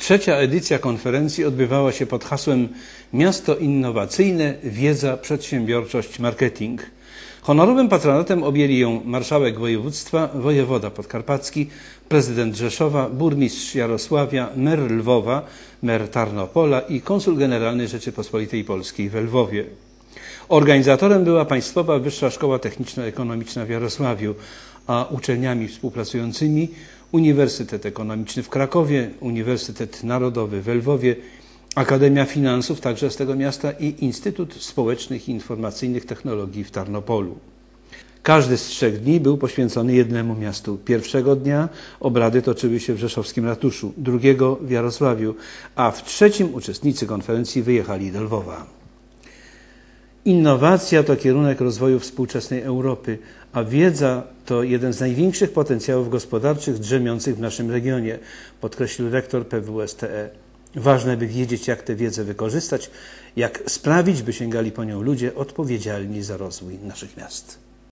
Trzecia edycja konferencji odbywała się pod hasłem Miasto innowacyjne, wiedza, przedsiębiorczość, marketing. Honorowym patronatem objęli ją marszałek województwa, wojewoda podkarpacki, prezydent Rzeszowa, burmistrz Jarosławia, mer Lwowa, mer Tarnopola i konsul generalny Rzeczypospolitej Polskiej w Lwowie. Organizatorem była Państwowa Wyższa Szkoła Techniczno-Ekonomiczna w Jarosławiu, a uczelniami współpracującymi Uniwersytet Ekonomiczny w Krakowie, Uniwersytet Narodowy w Lwowie, Akademia Finansów także z tego miasta i Instytut Społecznych i Informacyjnych Technologii w Tarnopolu. Każdy z trzech dni był poświęcony jednemu miastu. Pierwszego dnia obrady toczyły się w Rzeszowskim Ratuszu, drugiego w Jarosławiu, a w trzecim uczestnicy konferencji wyjechali do Lwowa. Innowacja to kierunek rozwoju współczesnej Europy, a wiedza to jeden z największych potencjałów gospodarczych drzemiących w naszym regionie, podkreślił rektor PWSTE. Ważne, by wiedzieć, jak tę wiedzę wykorzystać, jak sprawić, by sięgali po nią ludzie odpowiedzialni za rozwój naszych miast.